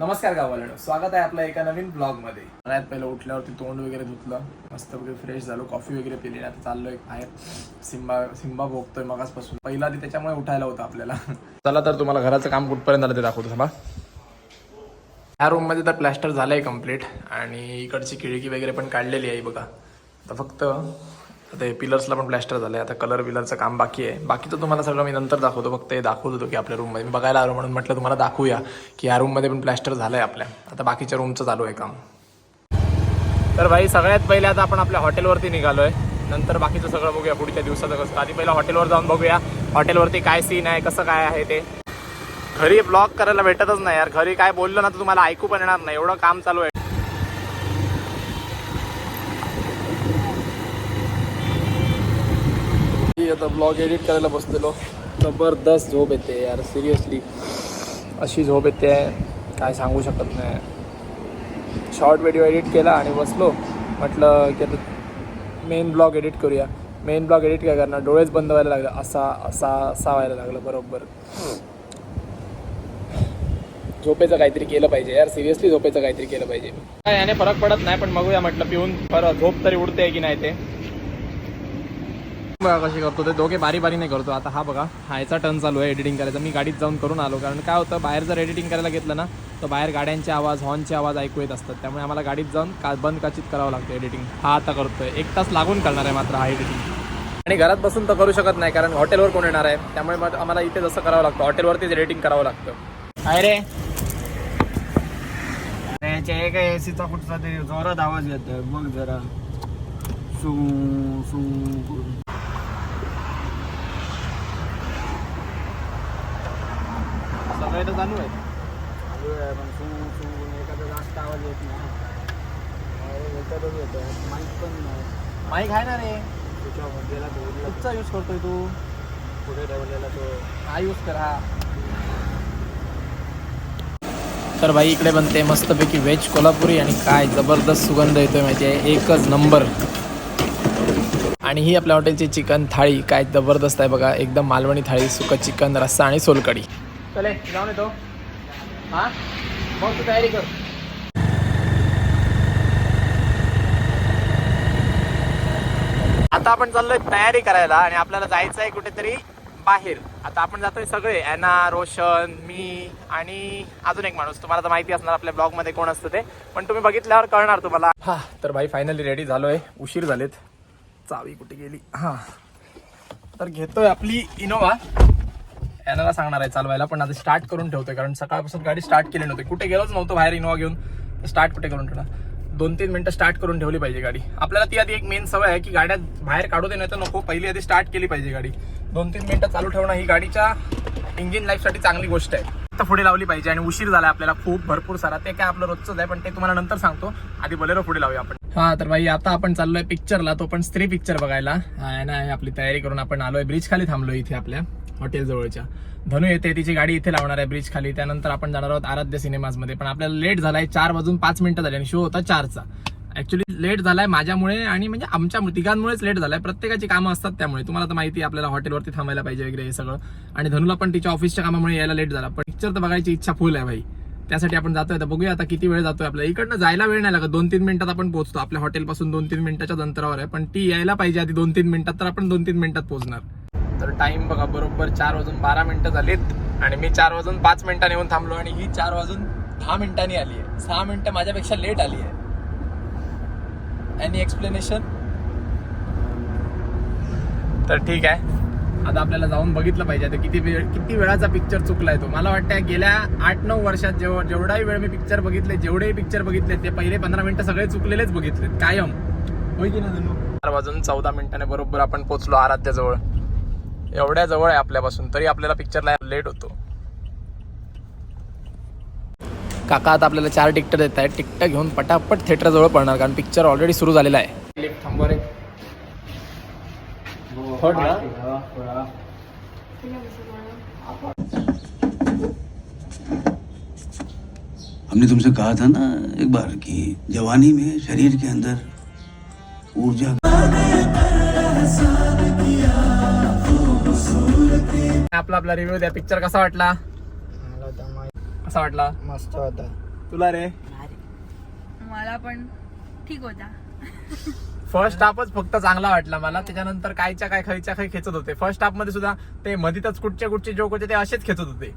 नमस्कार गावाला स्वागत आहे आपल्या एका नवीन ब्लॉगमध्ये सगळ्यात पहिलं उठल्यावरती तोंड वगैरे धुतलं. मस्त वगैरे फ्रेश झालो. कॉफी वगैरे पिली. आता चाललोय बाहेर. सिम्बा सिम्बा भोगतोय मगासपासून. पहिला आधी त्याच्यामुळे उठायला होतं आपल्याला. चला तर तुम्हाला घराचं काम कुठपर्यंत आलं ते दाखवतो. थांबा. ह्या रूममध्ये तर प्लॅस्टर झालंय कंप्लीट आणि इकडची खिडकी वगैरे पण काढलेली आहे बघा. आता फक्त आता हे पिलर्सला पण प्लॅस्टर झालंय. आता कलर विलरचं काम बाकी आहे. बाकीचं तुम्हाला सगळं मी नंतर दाखवतो. फक्त हे दाखवत होतो की आपल्या रूममध्ये मी बघायला आलो म्हणून म्हटलं तुम्हाला दाखवूया की या रूममध्ये पण प्लॅस्टर झालंय आपल्या. आता बाकीच्या रूमचं चालू आहे काम. तर भाई सगळ्यात पहिले आता आपण आपल्या हॉटेलवरती निघालोय. नंतर बाकीचं सगळं बघूया. पुढच्या दिवसाचं कसं. आधी पहिला हॉटेलवर जाऊन बघूया. हॉटेलवरती काय सीन आहे? कसं काय आहे ते? घरी ब्लॉग करायला भेटतच नाही यार. घरी काय बोललो ना तर तुम्हाला ऐकू पण येणार नाही. एवढं काम चालू आहे. आता ब्लॉग एडिट करायला बसलेलो. जबरदस्त झोप येते यार सिरियसली अशी झोप येते काय सांगू शकत नाही. शॉर्ट व्हिडिओ एडिट केला आणि बसलो. म्हटलं की आता मेन ब्लॉग एडिट करूया. मेन ब्लॉग एडिट काय करणार? डोळेच बंद व्हायला लागलं. असा असा असा व्हायला लागलं बरोबर. झोपेचं काहीतरी केलं पाहिजे यार. सिरियसली झोपेचं काहीतरी केलं पाहिजे. काय याने फरक पडत नाही पण बघूया म्हटलं पिऊन. परत झोप तरी उडते की नाही ते. बघा कशी करतो ते. दोघे बारी बारी नाही करतो. आता हा बघा हा याचा टर्न चालू आहे एडिटिंग करायचा. मी गाडीत जाऊन करून आलो. कारण काय होतं बाहेर जर एडिटिंग करायला घेतलं ना तर बाहेर गाड्यांचे आवाज हॉर्नचे आवाज ऐकू येत असतात. त्यामुळे आम्हाला गाडीत जाऊन का बंद काचित करावं लागतं एडिटिंग हा आता करतोय. एक तास लागून करणार आहे मात्र हा एडिटिंग आणि घरात बसून तर करू शकत नाही कारण हॉटेलवर कोण येणार आहे? त्यामुळे मग आम्हाला इथे जसं करावं लागतं. हॉटेलवरतीच एडिटिंग करावं लागतं. आहे रे. याच्या एका एसीचा कुठचा तरी जोरात आवाज येतोय. बघ जरा. सु सु चालू आहे. चालू आहे पण सू सू करून एखादा जास्त आवाज येत नाही. याच्यातच येतोय माईक पण नाही. माईक आहे ना रे. त्याच्यावर गेला तो कुठचा यूज करतोय तू? पुढे ठेवलेला तो. हा यूज कर हा. तर भाई इकडे बनते मस्तपैकी व्हेज कोल्हापुरी आणि काय जबरदस्त सुगंध येतोय माहिती आहे. एकच नंबर आणि ही आपल्या हॉटेलची चिकन थाळी. काय जबरदस्त आहे बघा. एकदम मालवणी थाळी सुकं चिकन रस्सा आणि सोलकडी चले जाऊन येतो. हा? मग तू तयारी कर. आता आपण चाललोय तयारी करायला आणि आपल्याला जायचं आहे कुठेतरी बाहेर. आता आपण जातोय सगळे ॲना रोशन मी आणि अजून एक माणूस. तुम्हाला तर माहिती असणार आपल्या ब्लॉगमध्ये कोण असतं ते. पण तुम्ही बघितल्यावर कळणार तुम्हाला. हा तर भाई फायनली रेडी झालोय. उशीर झालेत. चावी कुठे गेली? हा. तर घेतोय आपली इनोवा याला सांगणार आहे चालवायला. पण आता स्टार्ट करून ठेवतोय कारण सकाळपासून गाडी स्टार्ट केली नव्हती. कुठे गेलोच नव्हतो बाहेर इनोवा घेऊन. स्टार्ट कुठे करून ठेवणार? दोन तीन मिनिटं स्टार्ट करून ठेवली पाहिजे गाडी. आपल्याला ती आधी एक मेन सवय आहे की गाड्या बाहेर काढू दे नाही तर नको. पहिली आधी स्टार्ट केली पाहिजे गाडी. दोन तीन मिनिटं चालू ठेवणं ही गाडीच्या इंजिन लाईफसाठी चांगली गोष्ट आहे. तर पुढे लावली पाहिजे आणि उशीर झाला आपल्याला. खूप भरपूर सारा. ते काय आपलं रोजच आहे पण ते तुम्हाला नंतर सांगतो. आधी बोलेरो पुढे लावूया आपण. हा तर भाई आता आपण चाललोय पिक्चरला तो पण स्त्री पिक्चर बघायला. आहे ना आपली तयारी करून आपण आलोय. ब्रिज खाली थांबलोय इथे आपल्या. हॉटेल जवळच्या येते तिची गाडी इथे लावणार आहे ब्रिज खाली. त्यानंतर आपण जाणार आहोत आराध्य सिनेमाजमध्ये पण आपल्याला लेट झालाय चार वाजून पाच मिनिटं झाली आणि शो होता चारचा. ऍक्च्युली लेट झालाय माझ्यामुळे आणि म्हणजे आमच्या तिघांमुळेच लेट झालाय. प्रत्येकाची कामं असतात त्यामुळे. तुम्हाला तर माहिती आहे आपल्याला हॉटेलवरती थांबायला पाहिजे वगैरे हे सगळं. आणि धनुला पण तिच्या ऑफिसच्या कामामुळे यायला लेट झाला. पण पिक्चर तर बघायची इच्छा फुल आहे भाई. त्यासाठी आपण जातोय आता. बघूया आता किती वेळ जातोय आपल्या इकडनं जायला वेळ नाही लागत. दोन तीन मिनिटात आपण पोहोचतो. आपल्या हॉटेलपासून दोन तीन मिनिटाच्या अंतरावर आहे. पण ती यायला पाहिजे आधी दोन तीन मिनिटात तर आपण दोन तीन मिनिटात पोहोचणार. तर टाइम बघा बरोबर चार वाजून बारा मिनिटं झालीत. आणि मी चार वाजून पाच मिनिटांनी येऊन थांबलो आणि ही चार वाजून दहा मिनिटांनी आली आहे. सहा मिनिटं माझ्यापेक्षा लेट आली आहे. एनी एक्सप्लेनेशन तर ठीक आहे. आता आपल्याला जाऊन बघितलं पाहिजे. आता किती वेळ किती वेळाचा पिक्चर चुकलाय तो. मला वाटतं गेल्या आठ नऊ वर्षात जेव जेवढाही वेळ मी पिक्चर बघितले जेवढेही पिक्चर बघितले ते पहिले पंधरा मिनिटं सगळे चुकलेलेच बघितले कायम. होय की ना चार वाजून चौदा मिनिटाने बरोबर आपण पोहोचलो आराध्याजवळ. एवढ्या जवळ आहे आपल्यापासून तरी आपल्याला पिक्चरला लेट होतो. काका आता आपल्याला चार तिकटं देत आहेत. तिकटं घेऊन पटापट थिएटरजवळ पडणार कारण पिक्चर ऑलरेडी सुरू झालेला आहे. हमने तुमसे कहा था ना एक बार कि जवानी में शरीर के अंदर ऊर्जा आपला आपला रिव्ह्यू द्या. पिक्चर कसा वाटला? कसा वाटला? मस्त होता. तुला रे? मला पण ठीक होता. फर्स्ट हाफच फक्त चांगला वाटला मला. त्याच्यानंतर कायच्या काय खायच्या काही खेचत होते. फर्स्ट हाफमध्ये सुद्धा ते मधीतच कुठचे कुठचे जोक होते ते असेच खेचत होते.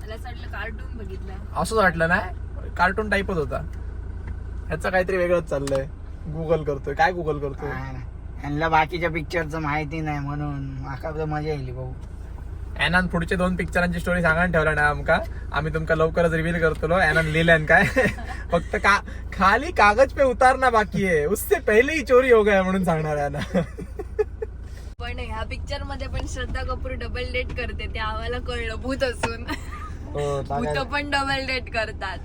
मला असं वाटलं कार्टून बघितलं. असंच वाटलं नाही कार्टून टाईपच होता. ह्याचं काहीतरी वेगळंच चाललंय. गुगल करतोय. काय गुगल करतोय? यांना बाकीच्या पिक्चरचं माहिती नाही म्हणून. माका मजा येईल भाऊ. एनान पुढचे दोन पिक्चरांची स्टोरी सांगायला ठेवला ना आमका. आम्ही तुमका लवकरच रिव्हील करतो एनान लिहिल्यान काय? फक्त का खाली कागज पे उतारना बाकी आहे. उससे पहिले ही चोरी हो गया म्हणून सांगणार आहे ना पण ह्या पिक्चरमध्ये पण श्रद्धा कपूर डबल डेट करते ते आम्हाला कळलं भूत असून. हो भूत पण डबल डेट करतात.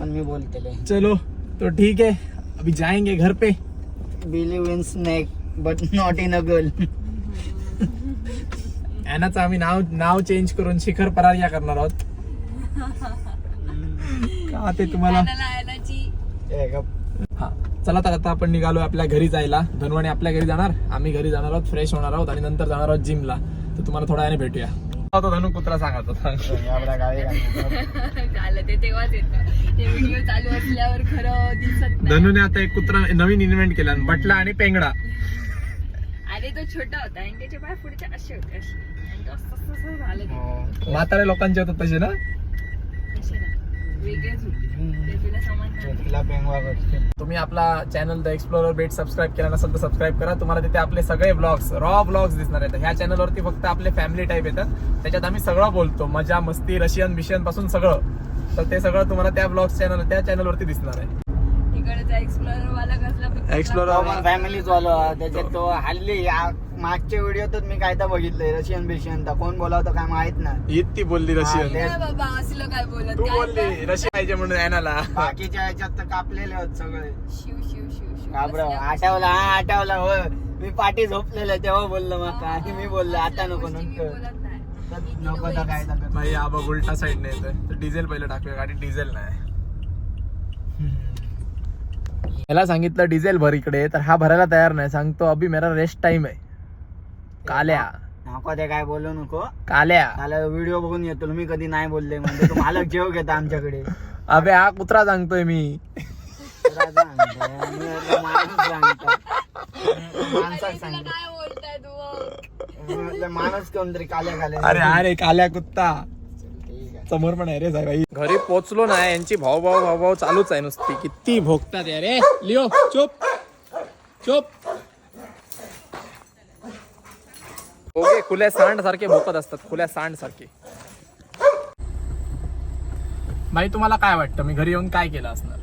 पण मी बोलतेले चलो तो ठीक है अभी जाएंगे घर पे. Believe in snake but not in a girl एनाचं आम्ही नाव नाव चेंज करून शिखर परारिया करणार आहोत. का ते तुम्हाला? हा चला तर आता आपण निघालो आपल्या घरी जायला. धनवाणी आपल्या घरी जाणार आम्ही घरी जाणार आहोत फ्रेश होणार आहोत आणि नंतर जाणार आहोत जिमला तर तुम्हाला थोड्या वेळाने भेटूया. तो धनु कुत्रा सांगत होता. झालं ते तेव्हाच येतं ते व्हिडिओ चालू असल्यावर खरं दिसत नाही. धनुने आता एक कुत्रा नवीन इन्व्हेंट केला बटला आणि पेंगडा. अरे तो छोटा होता आणि त्याचे पाय पुढचे असे होते असे आणि तो असं असं असं झालं ते. म्हातारे लोकांचे होतात तसे ना? असे ना. वेगळेच होते. ते तुला समजणार तिला पेंगवा करते तुम्ही आपला चॅनल द एक्सप्लोरर बेट सबस्क्राईब केला नसेल तर सबस्क्राईब करा. तुम्हाला तिथे आपले सगळे ब्लॉग्स रॉ ब्लॉग्स दिसणार आहेत. ह्या चॅनलवरती फक्त आपले फॅमिली टाईप येतात. त्याच्यात आम्ही सगळं बोलतो. मजा मस्ती रशियन बिशियनपासून सगळं. तर ते सगळं तुम्हाला त्या ब्लॉग्स चॅनल त्या चॅनलवरती दिसणार आहे. तिकडचा एक्सप्लोरर वाला कसला? तो फॅमिली चालू त्याच्यात तो हल्ली मागच्या व्हिडिओतच मी काय तर बघितलंय रशियन बिशियन तर कोण बोलावतं काय माहीत नाही. इतकी बोलली रशियन बाबा असलं काय बोलत? तू बोलली? रशियन पाहिजे म्हणून एनाला बाकीच्या ह्याच्यात तर कापलेले होत सगळे. शिव शिव शिव शिव. घाबराव आठवला हा आठवला. हो मी पाठी झोपलेलं तेव्हा बोललो मग आणि मी बोललो आता नको नंतर. नको तर काय भाई हा बघ उलटा साईड नाही तर डिझेल पहिलं टाकूया गाडी डिझेल नाही. याला सांगितलं डिझेल भर इकडे तर हा भरायला तयार नाही. सांगतो अभि मेरा रेस्ट टाइम आहे. काल्या. नको ते काय बोलू नको. काल्या. त्याला व्हिडिओ बघून येतो मी कधी नाही बोलले म्हणजे तू मालक जेव घेता आमच्याकडे. अबे हा कुत्रा सांगतोय मी. माणूस कोणतरी काल्या काल्या अरे अरे काल्या कुत्ता. समोर पण आहे रे साहेब घरी पोचलो ना यांची भाऊ भाऊ भाऊ भाऊ चालूच आहे नुसती. किती भोगतात अरे रे. लिओ चुप. चुप. ओके खुल्या सांड सारखे भोकत असतात खुल्या सांड सारखे भाई तुम्हाला काय वाटतं? मी घरी येऊन काय केलं असणार?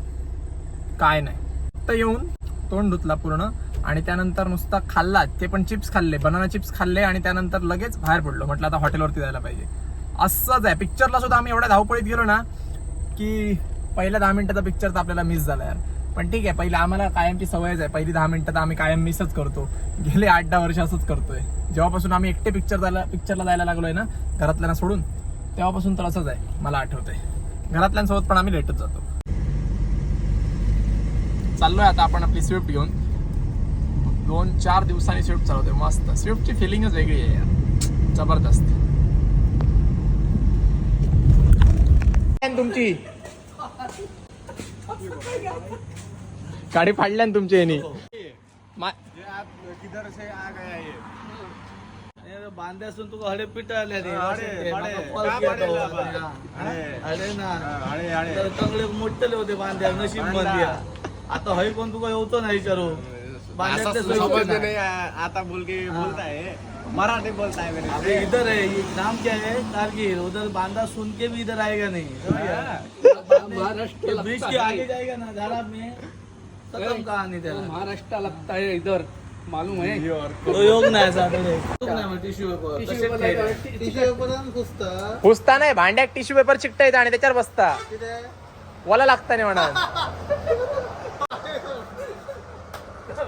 काय नाही. तर येऊन तोंड धुतला पूर्ण आणि त्यानंतर नुसता खाल्ला. ते पण चिप्स खाल्ले बनाना चिप्स खाल्ले आणि त्यानंतर लगेच बाहेर पडलो. म्हटलं आता हॉटेलवरती जायला पाहिजे. असंच आहे. पिक्चरला सुद्धा आम्ही एवढ्या धावपळीत गेलो ना की पहिल्या दहा मिनिटाचा पिक्चर तर आपल्याला मिस झाला यार. पण ठीक आहे पहिला आम्हाला कायमची सवयच आहे. पहिली दहा मिनिटं तर आम्ही कायम मिसच करतो. गेले आठ दहा वर्ष असंच करतोय. जेव्हापासून आम्ही एकटे पिक्चर जायला पिक्चरला जायला लागलोय ना घरातल्यांना सोडून तेव्हापासून तर असंच आहे मला आठवतंय. घरातल्यांसोबत पण आम्ही लेटच जातो. चाललोय आता आपण आपली स्विफ्ट घेऊन. दोन चार दिवसांनी स्विफ्ट चालवतोय. मस्त. स्विफ्टची फिलिंगच वेगळी आहे यार. जबरदस्त. तुमची? गाडी फाडल्या ना तुमची यानी. मा- किधर से आ गया ये बांधे असून तुका हडे पिटाळले आले ना चांगले मोठले होते बांध्या नशीब बांध्या आता हय कोण तुका येवचो नाही विचारू बांध्या आता मुलगी बोलताय मराठी बोलता है से इधर है ये नाम क्या है? कारगिल उधर बांदा सुन के भी इधर आएगा नहीं। महाराष्ट्र ब्रिज के आगे जाएगा ना झाला में। खत्म कहानी त्याला महाराष्ट्र लगता है इधर। मालूम है? तो योग नाही साधले टिश्यू पेपर टिश्यू पेपर पुस्तक पुसता नाही भांड्यात टिश्यू पेपर चिकटा येतं आणि त्याच्यावर बसता. वाला लागता नाही म्हणा.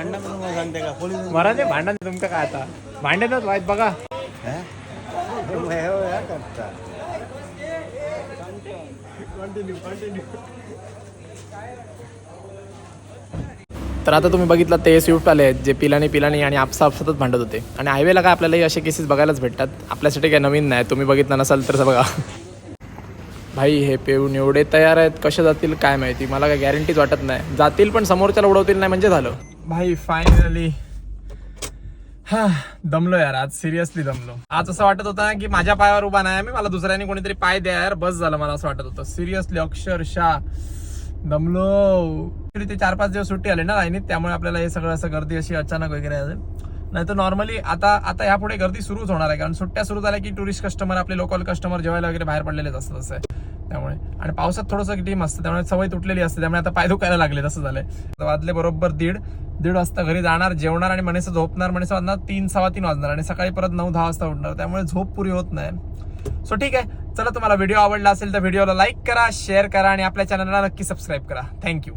भांडण म्हणून सांगते का? पोलीस मरा ते भांडण तुमका काय आता? भांडणच वाईट बघा. तर आता तुम्ही बघितलं ते स्विफ्ट आले आहेत जे पिलानी पिलानी आणि आपसा आपसातच भांडत होते. आणि हायवेला काय आपल्यालाही असे केसेस बघायलाच भेटतात. आपल्यासाठी काही नवीन नाही तुम्ही बघितलं नसाल तर बघा. भाई हे पेऊन एवढे तयार आहेत कसे जातील काय माहिती? मला काय गॅरंटीच वाटत नाही. जातील पण समोरच्याला उडवतील नाही म्हणजे झालं. भाई फायनली हा दमलो यार आज सिरियसली दमलो. आज असं वाटत होतं ना की माझ्या पायावर उभा नाही मी मला दुसऱ्याने कोणीतरी पाय द्या यार बस झालं मला असं वाटत होतं. सिरियसली अक्षरशः दमलो. ते चार पाच दिवस सुट्टी आली ना लाईनीत त्यामुळे आपल्याला हे सगळं असं गर्दी अशी अचानक वगैरे आहे नाही तर नॉर्मली आता आता यापुढे गर्दी सुरूच होणार आहे कारण सुट्ट्या सुरू झाल्या की टुरिस्ट कस्टमर आपले लोकल कस्टमर जेवायला वगैरे बाहेर पडलेलेच असतात असं. त्यामुळे. आणि पावसात थोडंसं टीम असतं त्यामुळे सवय तुटलेली असते त्यामुळे आता पाय दुखायला लागले तसं झालंय. वाजले बरोबर दीड. दीड वाजता घरी जाणार जेवणार आणि मनीस झोपणार मनीस वाजणार तीन सव्वा तीन वाजणार आणि सकाळी परत नऊ दहा वाजता उठणार. त्यामुळे झोप पुरी होत नाही. सो ठीक आहे. चला तुम्हाला व्हिडिओ आवडला असेल तर व्हिडिओला लाईक करा शेअर करा आणि आपल्या चॅनलला नक्की सबस्क्राईब करा. थँक्यू